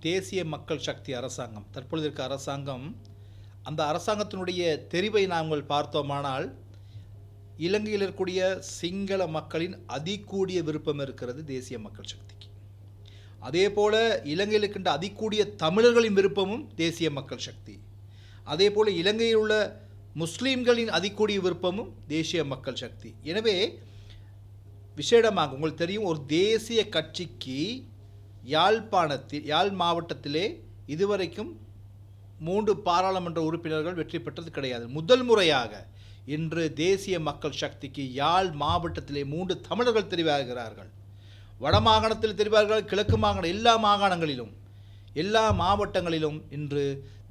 தேசிய மக்கள் சக்தி அரசாங்கம் தற்பொழுது இருக்க அரசாங்கம் அந்த அரசாங்கத்தினுடைய தெரிவை நாங்கள் பார்த்தோமானால் இலங்கையில் இருக்கக்கூடிய சிங்கள மக்களின் அதிகூடிய விருப்பம் இருக்கிறது தேசிய மக்கள் சக்திக்கு. அதே போல் இலங்கையில் இருக்கின்ற அதிகூடிய தமிழர்களின் விருப்பமும் தேசிய மக்கள் சக்தி. அதே போல் இலங்கையில் உள்ள முஸ்லீம்களின் அதிகூடிய விருப்பமும் தேசிய மக்கள் சக்தி. எனவே விசேடமாக உங்களுக்கு தெரியும் ஒரு தேசிய கட்சிக்கு யாழ்ப்பாணத்தில் யாழ் மாவட்டத்திலே இதுவரைக்கும் மூன்று பாராளுமன்ற உறுப்பினர்கள் வெற்றி பெற்றது கிடையாது. முதல் முறையாக இன்று தேசிய மக்கள் சக்திக்கு யாழ் மாவட்டத்திலே மூன்று தமிழர்கள் தெரிவாகிறார்கள். வடமாகாணத்தில் தெரிவார்கள் கிழக்கு மாகாணம் எல்லா மாகாணங்களிலும் எல்லா மாவட்டங்களிலும் இன்று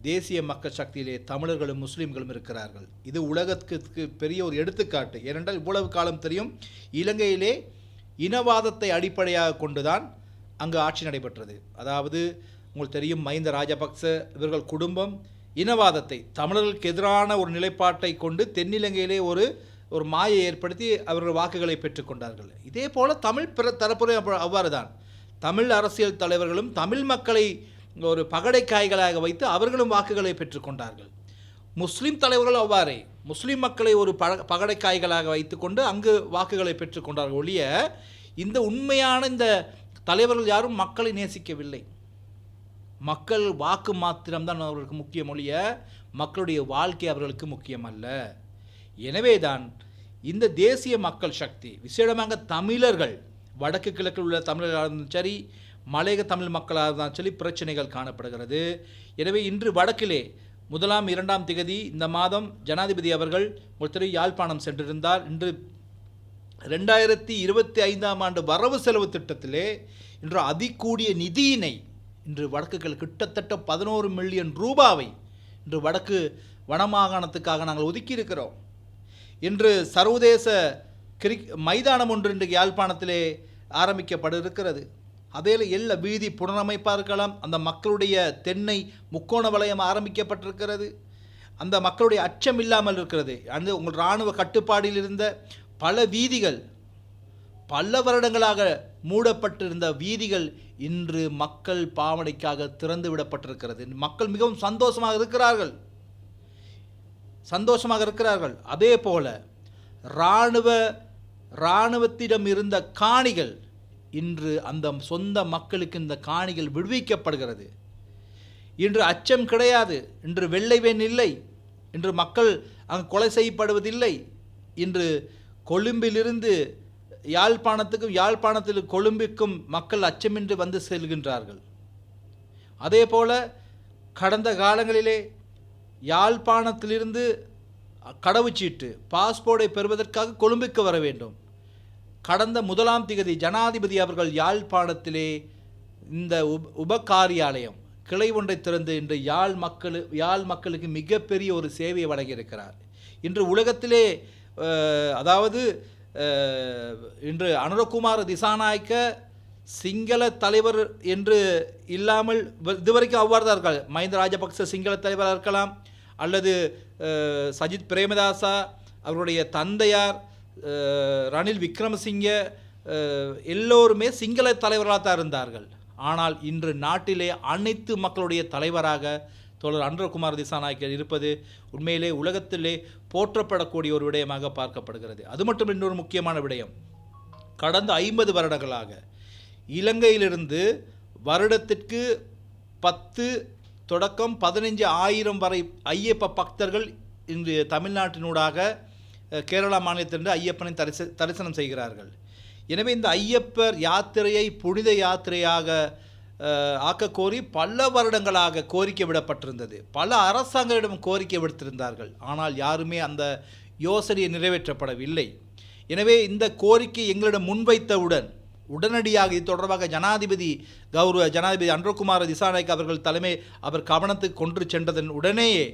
தேசிய மக்கள் சக்தியிலே தமிழர்களும் முஸ்லீம்களும் இருக்கிறார்கள். இது உலகத்துக்கு பெரிய ஒரு எடுத்துக்காட்டு. ஏனென்றால் இவ்வளவு காலம் தெரியும் இலங்கையிலே இனவாதத்தை அடிப்படையாக கொண்டுதான் அங்கு ஆட்சி நடைபெற்றது. அதாவது உங்களுக்கு தெரியும் மஹிந்த ராஜபக்ச இவர்கள் குடும்பம் இனவாதத்தை தமிழர்களுக்கு எதிரான ஒரு நிலைப்பாட்டை கொண்டு தென்னிலங்கையிலே ஒரு ஒரு மாயை ஏற்படுத்தி அவர்கள் வாக்குகளை பெற்றுக்கொண்டார்கள் இதே போல் தமிழ் பிற தரப்புரை அவ்வாறு தான் தமிழ் அரசியல் தலைவர்களும் தமிழ் மக்களை ஒரு பகடைக்காய்களாக வைத்து அவர்களும் வாக்குகளை பெற்றுக்கொண்டார்கள் முஸ்லீம் தலைவர்கள் அவ்வாறே. முஸ்லீம் மக்களை ஒரு பக பகடைக்காய்களாக வைத்துக்கொண்டு அங்கு வாக்குகளை பெற்றுக்கொண்டார்கள் ஒழிய இந்த உண்மையான இந்த தலைவர்கள் யாரும் மக்களை நேசிக்கவில்லை. மக்கள் வாக்கு மாத்திரம்தான் அவர்களுக்கு முக்கிய மொழிய மக்களுடைய வாழ்க்கை அவர்களுக்கு முக்கியம் அல்ல எனவே தான் இந்த தேசிய மக்கள் சக்தி விசேடமாக தமிழர்கள் வடக்கு கிழக்கில் உள்ள தமிழர்களாக இருந்தாலும் சரி மலையக தமிழ் மக்களாக இருந்தாலும் சரி பிரச்சனைகள் காணப்படுகிறது. எனவே இன்று வடக்கிலே முதலாம் இரண்டாம் திகதி இந்த மாதம் ஜனாதிபதி அவர்கள் ஒருத்தர் யாழ்ப்பாணம் சென்றிருந்தார். இன்று ரெண்டாயிரத்தி இருபத்தி ஐந்தாம் ஆண்டு வரவு செலவு திட்டத்திலே இன்று அதிகூடிய நிதியினை இன்று வடக்குகள் கிட்டத்தட்ட பதினோரு மில்லியன் ரூபாவை இன்று வடக்கு வனமாகாணத்துக்காக நாங்கள் ஒதுக்கி இருக்கிறோம் இன்று சர்வதேச கிரிக் மைதானம் ஒன்று இன்று யாழ்ப்பாணத்திலே ஆரம்பிக்கப்பட இருக்கிறது அதே எல்லா வீதி புனரமைப்பாக இருக்கலாம் அந்த மக்களுடைய தென்னை முக்கோண வளையம் ஆரம்பிக்கப்பட்டிருக்கிறது. அந்த மக்களுடைய அச்சம் இல்லாமல் இருக்கிறது. அந்த உங்கள் இராணுவ கட்டுப்பாடில் இருந்த பல வீதிகள் பல வருடங்களாக மூடப்பட்டிருந்த வீதிகள் இன்று மக்கள் பாவனைக்காக திறந்து விடப்பட்டிருக்கிறது. மக்கள் மிகவும் சந்தோஷமாக இருக்கிறார்கள். சந்தோஷமாக இருக்கிறார்கள். அதே போல இராணுவ இராணுவத்திடம் இருந்த காணிகள் இன்று அந்த சொந்த மக்களுக்கு இந்த காணிகள் விடுவிக்கப்படுகிறது. இன்று அச்சம் கிடையாது. இன்று வெள்ளை வேன் இல்லை. இன்று மக்கள் அங்கு கொலை செய்யப்படுவதில்லை. இன்று கொழும்பிலிருந்து யாழ்ப்பாணத்துக்கும் யாழ்ப்பாணத்தில் கொழும்புக்கும் மக்கள் அச்சமின்றி வந்து செல்கின்றார்கள். அதே போல கடந்த காலங்களிலே யாழ்ப்பாணத்திலிருந்து கடவுச்சீட்டு பாஸ்போர்ட்டை பெறுவதற்காக கொழும்புக்கு வர வேண்டும். கடந்த முதலாம் திகதி ஜனாதிபதி அவர்கள் யாழ்ப்பாணத்திலே இந்த உப உபகாரியாலயம் கிளை ஒன்றை திறந்து இன்று யாழ் மக்கள் யாழ் மக்களுக்கு மிகப்பெரிய ஒரு சேவையை வழங்கியிருக்கிறார். இன்று உலகத்திலே அதாவது இன்று அனுரகுமார் திசாநாயக்க சிங்கள தலைவர் என்று இல்லாமல் இதுவரைக்கும் அவ்வாறு தான் இருக்காது. மஹிந்த ராஜபக்ச சிங்கள தலைவராக இருக்கலாம் அல்லது சஜித் பிரேமதாசா அவருடைய தந்தையார் ரணில் விக்ரமசிங்க எல்லோருமே சிங்கள தலைவர்களாக தான் இருந்தார்கள். ஆனால் இன்று நாட்டிலே அனைத்து மக்களுடைய தலைவராக தோழர் அன்றகுமார் திசாநாயக்கர் இருப்பது உண்மையிலே உலகத்திலே போற்றப்படக்கூடிய ஒரு விடயமாக பார்க்கப்படுகிறது. அது மட்டும் இன்னொரு முக்கியமான விடயம். கடந்த ஐம்பது வருடங்களாக இலங்கையிலிருந்து வருடத்திற்கு பத்து தொடக்கம் பதினைஞ்சு ஆயிரம் வரை ஐயப்ப பக்தர்கள் இன்று தமிழ்நாட்டினூடாக கேரளா மாநிலத்திலிருந்து ஐயப்பனை தரிச தரிசனம் செய்கிறார்கள். எனவே இந்த ஐயப்பர் யாத்திரையை புனித யாத்திரையாக ஆக்கக்கோரி பல வருடங்களாக கோரிக்கை விடப்பட்டிருந்தது. பல அரசாங்கங்களிடம் கோரிக்கை விடுத்திருந்தார்கள். ஆனால் யாருமே அந்த யோசனையை நிறைவேற்றப்படவில்லை. எனவே இந்த கோரிக்கை எங்களிடம் முன்வைத்தவுடன் உடனடியாக இது தொடர்பாக ஜனாதிபதி கௌரவ ஜனாதிபதி அன்றகுமார திசாநாயக் அவர்கள் தலைமை அவர் கவனத்துக்கு கொண்டு சென்றதன் உடனேயே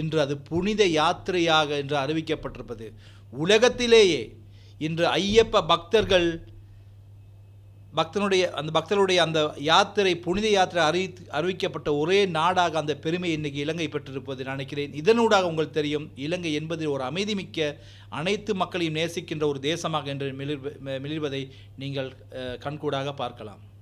இன்று அது புனித யாத்திரையாக என்று அறிவிக்கப்பட்டிருப்பது. உலகத்திலேயே இன்று ஐயப்ப பக்தர்கள் பக்தனுடைய அந்த பக்தருடைய அந்த யாத்திரை புனித யாத்திரை அறிவி அறிவிக்கப்பட்ட ஒரே நாடாக அந்த பெருமை இன்றைக்கி இலங்கை பெற்றிருப்பது நினைக்கிறேன். இதனூடாக உங்களுக்கு தெரியும் இலங்கை என்பது ஒரு அமைதிமிக்க அனைத்து மக்களையும் நேசிக்கின்ற ஒரு தேசமாக என்று மிளிர் மிளிர்வதை நீங்கள் கண்கூடாக பார்க்கலாம்.